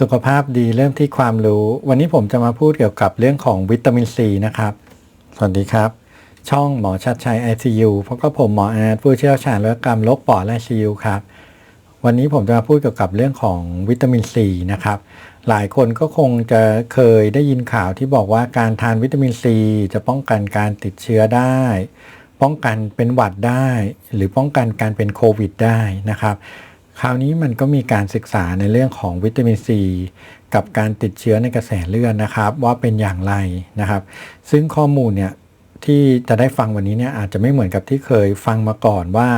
สุขภาพดีเริ่มที่ความรู้ วันนี้ผมจะมาพูดเกี่ยวกับเรื่องของวิตามินซีนะครับ สวัสดีครับ ช่องหมอชัดชัย ICU เพราะก็ผมหมออาร์ตผู้เชี่ยวชาญเรื่องกรรมโรคปอดและ ICU ครับ วันนี้ผมจะมาพูดเกี่ยวกับเรื่องของวิตามินซีนะครับ หลายคนก็คงจะเคยได้ยินข่าวที่บอกว่าการทานวิตามินซีจะป้องกันการติดเชื้อได้ ป้องกันเป็นหวัดได้ หรือป้องกันการเป็นโควิดได้นะครับ คราวนี้มันก็มีการศึกษาในเรื่องของวิตามินซีกับการติดเชื้อในกระแสเลือดนะครับ ว่าเป็นอย่างไรนะครับ ซึ่งข้อมูลเนี่ยที่จะได้ฟังวันนี้เนี่ยอาจจะไม่เหมือนกับที่เคยฟังมาก่อนว่า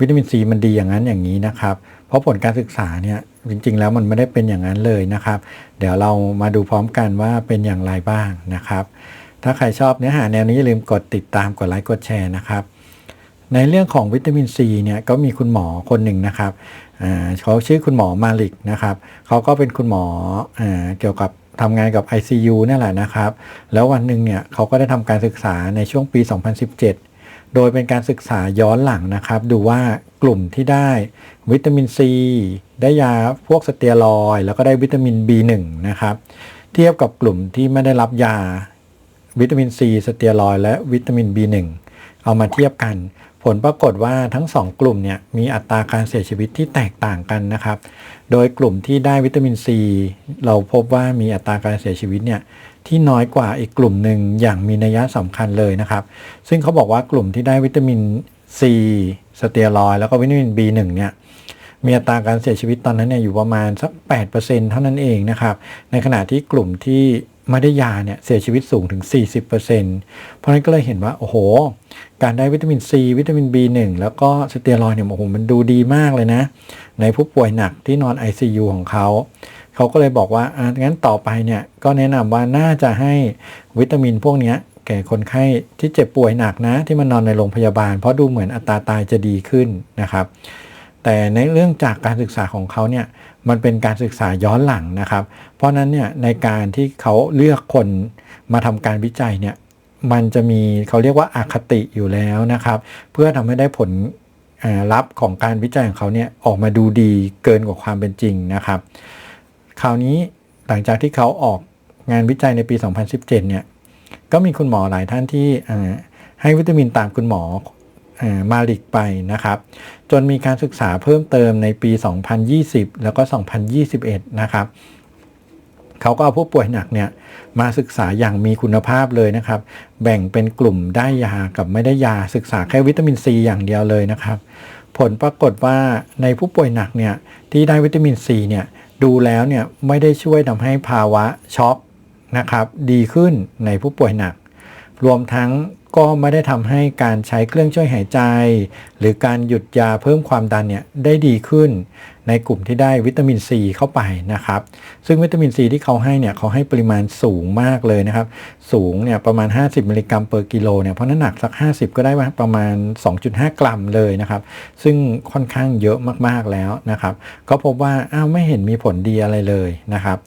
วิตามินซีมันดีอย่างนั้นอย่างนี้นะครับ เพราะผลการศึกษาเนี่ยจริงๆ แล้วมันไม่ได้เป็นอย่างนั้นเลยนะครับ เดี๋ยวเรามาดูพร้อมกันว่าเป็นอย่างไรบ้างนะครับ ถ้าใครชอบเนื้อหาแนวนี้อย่าลืมกดติดตามกดไลค์กดแชร์นะครับ ในเรื่องของวิตามินซีเนี่ยก็มีคุณหมอคนหนึ่งนะครับเขาชื่อคุณหมอมาลิกนะครับเขาก็เป็นคุณหมออเกี่ยวกับทำงานกับ ICU นี่แหละนะครับ แล้ววันหนึ่งเนี่ยเขาก็ได้ทำการศึกษาในช่วงปี 2017 โดยเป็นการศึกษาย้อนหลังนะครับ ดูว่ากลุ่มที่ได้วิตามินซี ได้ยาพวกสเตียรอย แล้วก็ได้วิตามิน B1 นะครับ เทียบกับกลุ่มที่ไม่ได้รับยาวิตามินซีสเตียรอยและวิตามิน B1 เอามาเทียบกัน ลปรากฏว่าทั้ง 2 กลุ่มเนี่ยมีอัตราการเสียชีวิตที่แตกต่างกันนะครับ โดยกลุ่มที่ได้วิตามินซีเราพบว่ามีอัตราการเสียชีวิตเนี่ยที่น้อยกว่าอีกกลุ่มหนึ่งอย่างมีนัยสำคัญเลยนะครับ ซึ่งเขาบอกว่ากลุ่มที่ได้วิตามินซีสเตียรอยแล้วก็วิตามิน B1 เนี่ยมีอัตราการเสียชีวิตตอนนั้นเนี่ยอยู่ประมาณสัก 8%เท่านั้นเองนะครับ ในขณะที่กลุ่มที่ ไม่ได้ยาเนี่ยเสียชีวิตสูงถึง 40%เพราะนั้นก็เลยเห็นว่า โอ้โห การได้วิตามินซีวิตามิน B1 แล้วก็สเตียรอยเนี่ยโอ้โหมันดูดีมากเลยนะ ในผู้ป่วยหนักที่นอน ICU ของเขา เขาก็เลยบอกว่าอะงั้นต่อไปเนี่ยก็แนะนำว่าน่าจะให้วิตามินพวกนี้แก่คนไข้ที่เจ็บป่วยหนักนะ ที่มานอนในโรงพยาบาล เพราะดูเหมือนอัตราตายจะดีขึ้นนะครับ แต่ในเรื่องจากการศึกษาของเขาเนี่ยมันเป็นการศึกษาย้อนหลังนะครับ เพราะนั้นเนี่ยในการที่เขาเลือกคนมาทำการวิจัยเนี่ยมันจะมีเขาเรียกว่าอาคติอยู่แล้วนะครับ เพื่อทำให้ได้ผลลัพธ์ของการวิจัยของเขาเนี่ยออกมาดูดีเกินกว่าความเป็นจริงนะครับ คราวนี้หลังจากที่เขาออกงานวิจัยในปี 2017 เนี่ยก็มีคุณหมอหลายท่านที่ให้วิตามินตามคุณหมอ มาลิกไปนะครับ จนมีการศึกษาเพิ่มเติมในปี 2020 แล้วก็ 2021 นะครับเขาก็เอาผู้ป่วยหนักเนี่ยมาศึกษาอย่างมีคุณภาพเลยนะครับ แบ่งเป็นกลุ่มได้ยากับไม่ได้ยาศึกษาแค่วิตามินซีอย่างเดียวเลยนะครับ ผลปรากฏว่าในผู้ป่วยหนักเนี่ยที่ได้วิตามินซีเนี่ยดูแล้วเนี่ยไม่ได้ช่วยทำให้ภาวะช็อกนะครับดีขึ้นในผู้ป่วยหนัก รวมทั้ง ก็ไม่ได้ทำให้การใช้เครื่องช่วยหายใจ หรือการหยุดยาเพิ่มความดันเนี่ยได้ดีขึ้น ในกลุ่มที่ได้วิตามินซีเข้าไปนะครับ ซึ่งวิตามินซีที่เขาให้เนี่ยเขาให้ปริมาณสูงมากเลยนะครับ สูงเนี่ยประมาณ 50มิลลิกรัมเปอร์กิโลเนี่ยเพราะน้ำหนักสัก 50 ก็ได้ประมาณ 2.5 กรัมเลยนะครับ ซึ่งค่อนข้างเยอะมากๆแล้วนะครับ ก็พบว่าอ้าวไม่เห็นมีผลดีอะไรเลยนะครับ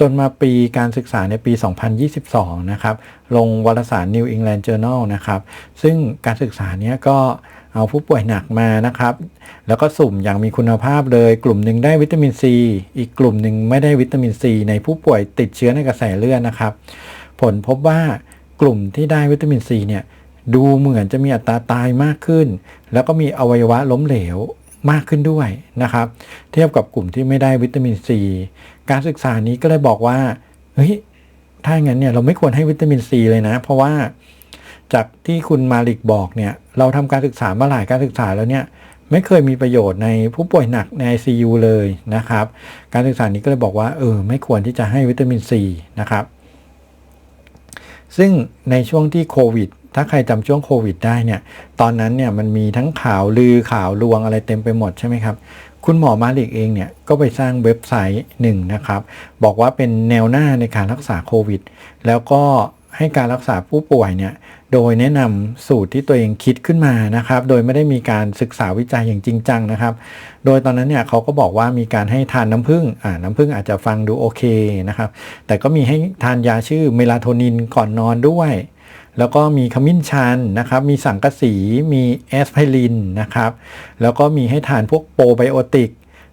จนมาปีการศึกษาในปี 2022 นะครับ ลงวารสาร New England Journal นะครับ ซึ่งการศึกษาเนี้ยก็เอาผู้ป่วยหนักมานะครับ แล้วก็สุ่มอย่างมีคุณภาพเลย กลุ่มหนึ่งได้วิตามินซี อีกกลุ่มหนึ่งไม่ได้วิตามินซี ในผู้ป่วยติดเชื้อในกระแสเลือดนะครับ ผลพบว่ากลุ่มที่ได้วิตามินซีเนี่ยดูเหมือนจะมีอัตราตายมากขึ้น แล้วก็มีอวัยวะล้มเหลว มากขึ้นด้วยนะครับ เทียบกับกลุ่มที่ไม่ได้วิตามินซีการศึกษานี้ก็เลยบอกว่าเฮ้ยถ้าอย่างนั้นเนี่ยเราไม่ควรให้วิตามินซีเลยนะ เพราะว่าจากที่คุณมาลิกบอกเนี่ย เราทำการศึกษามาหลายการศึกษาแล้วเนี่ย ไม่เคยมีประโยชน์ในผู้ป่วยหนักใน ICU เลยนะครับ การศึกษานี้ก็เลยบอกว่าเออไม่ควรที่จะให้วิตามินซีนะครับ ซึ่งในช่วงที่โควิด ถ้าใครจำช่วงโควิดได้เนี่ย ตอนนั้นเนี่ยมันมีทั้งข่าวลือข่าวลวงอะไรเต็มไปหมดใช่ไหมครับ คุณหมอมาลิกเองเนี่ยก็ไปสร้างเว็บไซต์หนึ่งนะครับ บอกว่าเป็นแนวหน้าในการรักษาโควิด แล้วก็ให้การรักษาผู้ป่วยเนี่ยโดยแนะนำสูตรที่ตัวเองคิดขึ้นมานะครับ โดยไม่ได้มีการศึกษาวิจัยอย่างจริงจังนะครับ โดยตอนนั้นเนี่ยเขาก็บอกว่ามีการให้ทานน้ำผึ้งอ่าน้ำผึ้งอาจจะฟังดูโอเคนะครับ แต่ก็มีให้ทานยาชื่อเมลาโทนินก่อนนอนด้วย แล้วก็มีขมิ้นชันนะครับ มีสังกะสี มีแอสไพรินนะครับ แล้วก็มีให้ทานพวกโปรไบโอติก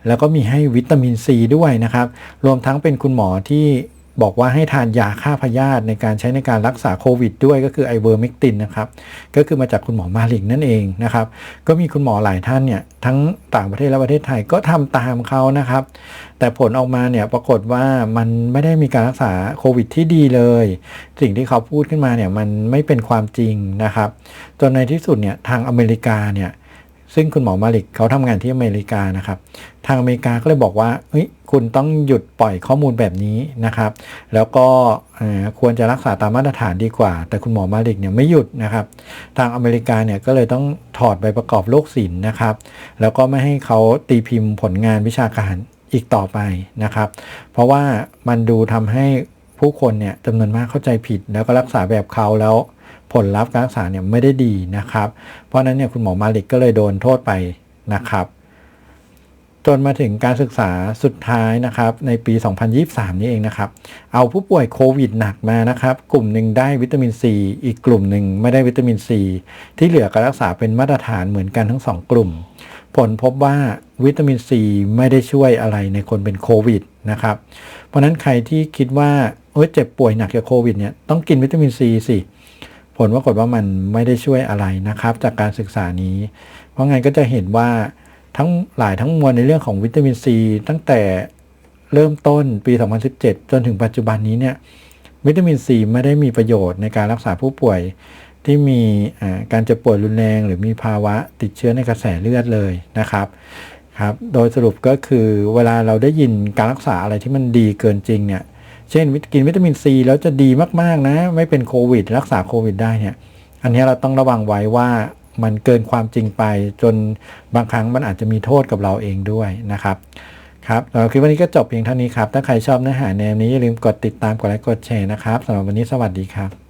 แล้วก็มีให้วิตามินซีด้วยนะครับ รวมทั้งเป็นคุณหมอที่ บอกว่าให้ทานยาฆ่าพยาธิในการใช้ในการรักษาโควิดด้วยก็คือไอเวอร์เมกตินนะครับ ก็คือมาจากคุณหมอมาลิกนั่นเองนะครับ ก็มีคุณหมอหลายท่านเนี่ยทั้งต่างประเทศและประเทศไทยก็ทำตามเขานะครับ แต่ผลออกมาเนี่ยปรากฏว่ามันไม่ได้มีการรักษาโควิดที่ดีเลย สิ่งที่เขาพูดขึ้นมาเนี่ยมันไม่เป็นความจริงนะครับ จนในที่สุดเนี่ยทางอเมริกาเนี่ย ซึ่งคุณหมอมาลิกเขาทำงานที่อเมริกานะครับ ทางอเมริกาก็เลยบอกว่าเฮ้ยคุณต้องหยุดปล่อยข้อมูลแบบนี้นะครับ แล้วก็ควรจะรักษาตามมาตรฐานดีกว่า แต่คุณหมอมาลิกเนี่ยไม่หยุดนะครับ ทางอเมริกาเนี่ยก็เลยต้องถอดใบประกอบโรคศิลป์นะครับ แล้วก็ไม่ให้เขาตีพิมพ์ผลงานวิชาการอีกต่อไปนะครับ เพราะว่ามันดูทำให้ผู้คนเนี่ยจำนวนมากเข้าใจผิด แล้วก็รักษาแบบเขาแล้ว ผลลัพธ์การรักษาเนี่ยไม่ได้ดีนะครับ เพราะนั้นเนี่ยคุณหมอมาลิกก็เลยโดนโทษไปนะครับ จนมาถึงการศึกษาสุดท้ายนะครับในปี 2023 นี่เองนะครับ เอาผู้ป่วยโควิดหนักมานะครับ กลุ่มหนึ่งได้วิตามินซีอีกกลุ่มหนึ่งไม่ได้วิตามินซีที่เหลือการรักษาเป็นมาตรฐานเหมือนกันทั้งสองกลุ่ม ผลพบว่าวิตามินซีไม่ได้ช่วยอะไรในคนเป็นโควิดนะครับ เพราะนั้นใครที่คิดว่าเอยเจ็บป่วยหนักจากโควิดเนี่ยต้องกินวิตามินซีสิ ลปรากฏว่ามันไม่ได้ช่วยอะไรนะครับ จากการศึกษานี้ เพราะงั้นก็จะเห็นว่าทั้งหลายทั้งมวลในเรื่องของวิตามินซี ตั้งแต่เริ่มต้นปี 2017 จนถึงปัจจุบันนี้เนี่ยวิตามินซีไม่ได้มีประโยชน์ในการรักษาผู้ป่วยที่มีการเจ็บป่วยรุนแรงหรือมีภาวะติดเชื้อในกระแสเลือดเลยนะครับครับ โดยสรุปก็คือเวลาเราได้ยินการรักษาอะไรที่มันดีเกินจริงเนี่ย เช่นกินวิตามินซีแล้วจะดีมากๆนะ ไม่เป็นโควิด รักษาโควิดได้เนี่ย อันนี้เราต้องระวังไว้ว่ามันเกินความจริงไปจนบางครั้งมันอาจจะมีโทษกับเราเองด้วยนะครับครับเรับคลิปวันนี้ก็จบเพียงเท่านี้ครับ ถ้าใครชอบเนื้อหาแนวนี้อย่าลืมกดติดตามกดไลค์กดแชร์นะครับสำหรับวันนี้สวัสดีครับ